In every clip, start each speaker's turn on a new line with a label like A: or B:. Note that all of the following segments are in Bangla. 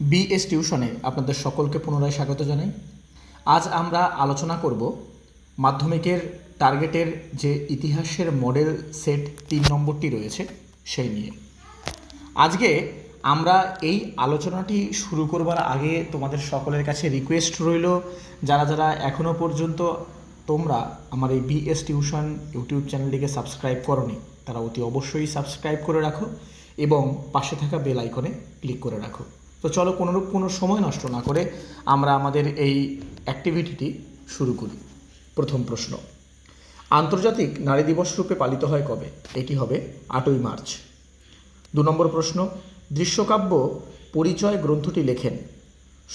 A: বিএস টিউশনে আপনাদের সকলকে পুনরায় স্বাগত জানাই। আজ আমরা আলোচনা করব মাধ্যমিকের টার্গেটের যে ইতিহাসের মডেল সেট তিন নম্বরটি রয়েছে সেই নিয়ে। আজকে আমরা এই আলোচনাটি শুরু করবার আগে তোমাদের সকলের কাছে রিকোয়েস্ট রইল, যারা যারা এখনও পর্যন্ত তোমরা আমার এই বিএস টিউশন ইউটিউব চ্যানেলটিকে সাবস্ক্রাইব করনি, তারা অতি অবশ্যই সাবস্ক্রাইব করে রাখো এবং পাশে থাকা বেল আইকনে ক্লিক করে রাখো। তো চলো কোনোরূপ কোনো সময় নষ্ট না করে আমরা আমাদের এই অ্যাক্টিভিটিটি শুরু করি। প্রথম প্রশ্ন, আন্তর্জাতিক নারী দিবস রূপে পালিত হয় কবে? এটি হবে আটই মার্চ। দু নম্বর প্রশ্ন, দৃশ্যকাব্য পরিচয় গ্রন্থটি লেখেন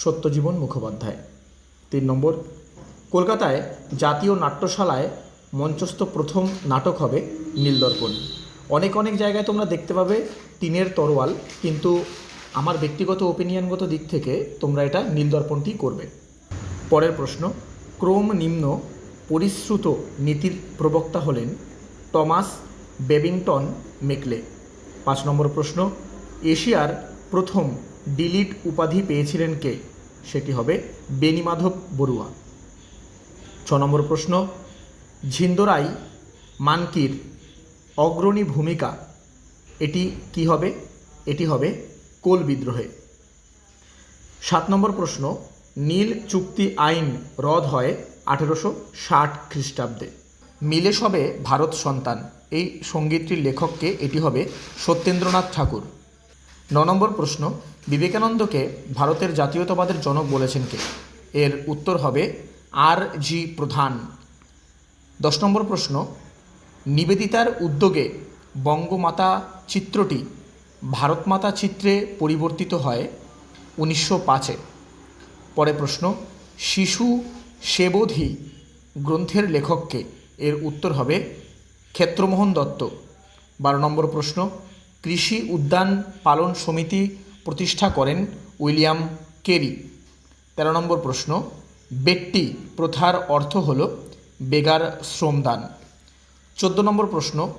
A: সত্যজীবন মুখোপাধ্যায়। তিন নম্বর, কলকাতায় জাতীয় নাট্যশালায় মঞ্চস্থ প্রথম নাটক হবে নীলদর্পণ। অনেক অনেক জায়গায় তোমরা দেখতে পাবে টিনের তরোয়াল, কিন্তু আমার ব্যক্তিগত ওপিনিয়নগত দিক থেকে তোমরা এটা নীলদর্পণটি করবে। পরের প্রশ্ন, ক্রোম নিম্ন পরিশ্রুত নীতির প্রবক্তা হলেন টমাস বেবিংটন মেকলে। পাঁচ নম্বর প্রশ্ন, এশিয়ার প্রথম ডিলিট উপাধি পেয়েছিলেন কে? সেটি হবে বেনিমাধব বড়ুয়া। ছ নম্বর প্রশ্ন, ঝিন্দরাই মানকির অগ্রণী ভূমিকা, এটি কি হবে? এটি হবে কোল বিদ্রোহে। সাত নম্বর প্রশ্ন, নীল চুক্তি আইন রদ হয় আঠেরোশো ষাট খ্রিস্টাব্দে। মিলে সবে ভারত সন্তান। এই সঙ্গীতটির লেখককে এটি হবে সত্যেন্দ্রনাথ ঠাকুর। ন নম্বর প্রশ্ন, বিবেকানন্দকে ভারতের জাতীয়তাবাদের জনক বলেছেন কে? এর উত্তর হবে আর জি প্রধান। দশ নম্বর প্রশ্ন, নিবেদিতার উদ্যোগে বঙ্গমাতা চিত্রটি ভারতমাতা চিত্রে পরিবর্তিত হয় উনিশশো পাঁচে। পরে প্রশ্ন, শিশু সেবোধি গ্রন্থের লেখককে এর উত্তর হবে ক্ষেত্রমোহন দত্ত। বারো নম্বর প্রশ্ন, কৃষি উদ্যান পালন সমিতি প্রতিষ্ঠা করেন উইলিয়াম কেরি। তেরো নম্বর প্রশ্ন বেট্টি প্রথার অর্থ হল বেগার শ্রমদান। চোদ্দ নম্বর প্রশ্ন,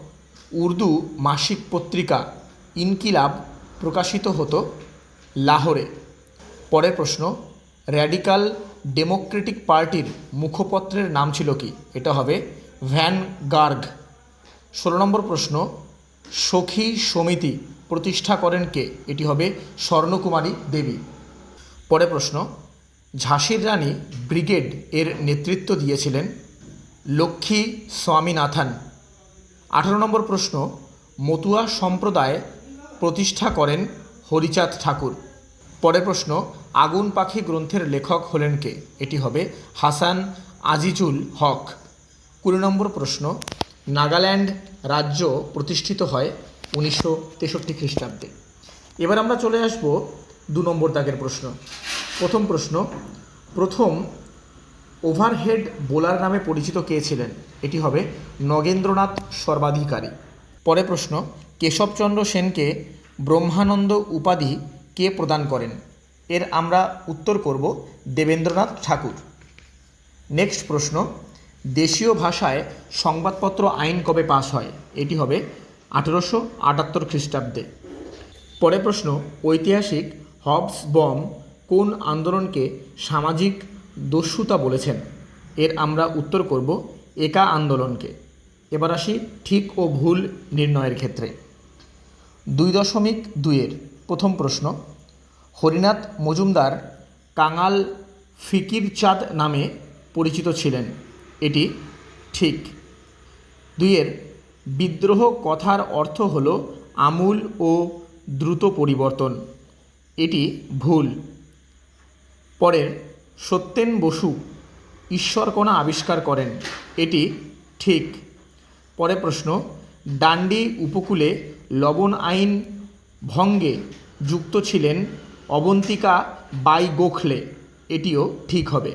A: উর্দু মাসিক পত্রিকা ইনকিলাব প্রকাশিত হতো লাহোরে। পরের প্রশ্ন, র্যাডিকাল ডেমোক্রেটিক পার্টির মুখপত্রের নাম ছিল কি? এটা হবে ভ্যান গার্গ। ষোলো নম্বর প্রশ্ন, সখী সমিতি প্রতিষ্ঠা করেন কে? এটি হবে স্বর্ণকুমারী দেবী। পরে প্রশ্ন, ঝাঁসির রানী ব্রিগেড এর নেতৃত্ব দিয়েছিলেন লক্ষ্মী স্বামীনাথন। আঠারো নম্বর প্রশ্ন, মতুয়া সম্প্রদায় প্রতিষ্ঠা করেন হরিচাঁদ ঠাকুর। পরের প্রশ্ন, আগুন পাখি গ্রন্থের লেখক হলেন কে? এটি হবে হাসান আজিজুল হক। কুড়ি নম্বর প্রশ্ন, নাগাল্যান্ড রাজ্য প্রতিষ্ঠিত হয় উনিশশো তেষট্টি খ্রিস্টাব্দে। এবার আমরা চলে আসব দু নম্বর দাগের প্রশ্ন। প্রথম প্রশ্ন, প্রথম ওভারহেড বোলার নামে পরিচিত কে ছিলেন? এটি হবে নগেন্দ্রনাথ সর্বাধিকারী। পরে প্রশ্ন, কেশবচন্দ্র সেনকে ব্রহ্মানন্দ উপাধি কে প্রদান করেন? এর আমরা উত্তর করব দেবেন্দ্রনাথ ঠাকুর। নেক্সট প্রশ্ন, দেশীয় ভাষায় সংবাদপত্র আইন কবে পাস হয়? এটি হবে আঠেরোশো আটাত্তর খ্রিস্টাব্দে। পরে প্রশ্ন, ঐতিহাসিক হবস বম কোন আন্দোলনকে সামাজিক দস্যুতা বলেছেন? এর আমরা উত্তর করব একা আন্দোলনকে। এবার আসি ঠিক ও ভুল নির্ণয়ের ক্ষেত্রে। দুই দশমিক দুইয়ের প্রথম প্রশ্ন, হরিনাথ মজুমদার কাঙাল ফিকির চাঁদ নামে পরিচিত ছিলেন। এটি ঠিক। দুইয়ের বিদ্রোহ কথার অর্থ হল আমূল ও দ্রুত পরিবর্তন। এটি ভুল। পরের, সত্যেন বসু ঈশ্বরকণা আবিষ্কার করেন। এটি ঠিক। পরে প্রশ্ন, ডান্ডি উপকূলে লবণ আইন ভঙ্গে যুক্ত ছিলেন অবন্তিকা বাই গোখলে এটিও ঠিক হবে।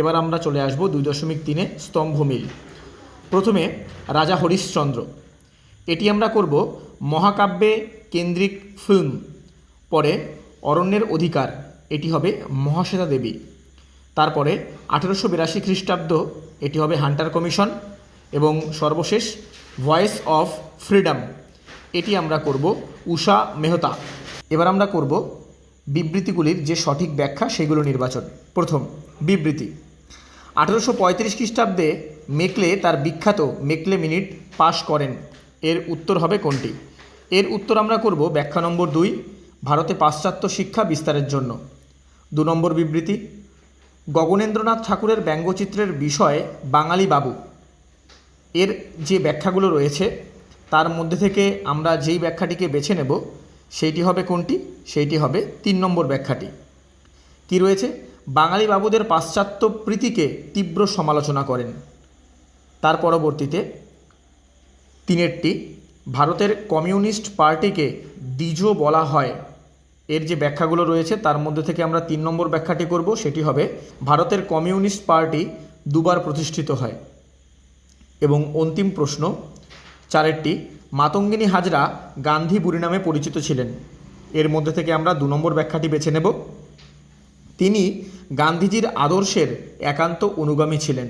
A: এবার আমরা চলে আসব দুই দশমিক তিনে স্তম্ভমিল প্রথমে রাজা হরিশ্চন্দ্র। এটি আমরা করব মহাকাব্যে কেন্দ্রিক ফিল্ম, পরে অরণ্যের অধিকার, এটি হবে মহাশ্বেতা দেবী। তারপরে আঠেরোশো বিরাশি খ্রিস্টাব্দ, এটি হবে হান্টার কমিশন এবং সর্বশেষ ভয়েস অফ ফ্রিডম। এটি আমরা করব উষা মেহতা। এবার আমরা করব বিবৃতিগুলির যে সঠিক ব্যাখ্যা, সেগুলো নির্বাচন। প্রথম, বিবৃতি। আঠেরোশো পঁয়ত্রিশ খ্রিস্টাব্দে মেকলে তার বিখ্যাত মেকলে মিনিট পাশ করেন। এর উত্তর হবে কোনটি? এর উত্তর আমরা করব ব্যাখ্যা নম্বর দুই, ভারতে পাশ্চাত্য শিক্ষা বিস্তারের জন্য। দু নম্বর বিবৃতি, গগনেন্দ্রনাথ ঠাকুরের ব্যঙ্গচিত্রের বিষয় বাঙালি বাবু। এর যে ব্যাখ্যাগুলো রয়েছে, তার মধ্যে থেকে আমরা যেই ব্যাখ্যাটিকে বেছে নেব, সেইটি হবে কোনটি? সেইটি হবে তিন নম্বর ব্যাখ্যাটি। কি রয়েছে? বাঙালি বাবুদের পাশ্চাত্য প্রীতিকে তীব্র সমালোচনা করেন। তার পরবর্তীতে তিনেরটি, ভারতের কমিউনিস্ট পার্টিকে দ্বিজ বলা হয়। এর যে ব্যাখ্যাগুলো রয়েছে, তার মধ্যে থেকে আমরা তিন নম্বর ব্যাখ্যাটি করব, সেটি হবে, ভারতের কমিউনিস্ট পার্টি দুবার প্রতিষ্ঠিত হয়। এবং অন্তিম প্রশ্ন, চারেরটি, মাতঙ্গিনী হাজরা গান্ধী বুড়ি নামে পরিচিত ছিলেন। এর মধ্যে থেকে আমরা দু নম্বর ব্যাখ্যাটি বেছে নেব। তিনি গান্ধীজির আদর্শের একান্ত অনুগামী ছিলেন।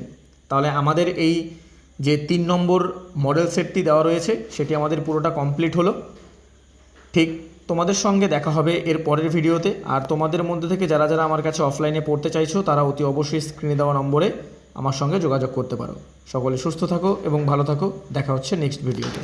A: তাহলে আমাদের এই যে তিন নম্বর মডেল সেটটি দেওয়া রয়েছে, সেটি আমাদের পুরোটা কমপ্লিট হলো। ঠিক তোমাদের সঙ্গে দেখা হবে এর পরের ভিডিওতে। আর তোমাদের মধ্যে থেকে যারা যারা আমার কাছে অফলাইনে পড়তে চাইছো, তারা অতি অবশ্যই স্ক্রিনে দেওয়া নম্বরে আমার সঙ্গে যোগাযোগ করতে পারো। সকলে সুস্থ থাকো এবং ভালো থাকো। দেখা হচ্ছে নেক্সট ভিডিওতে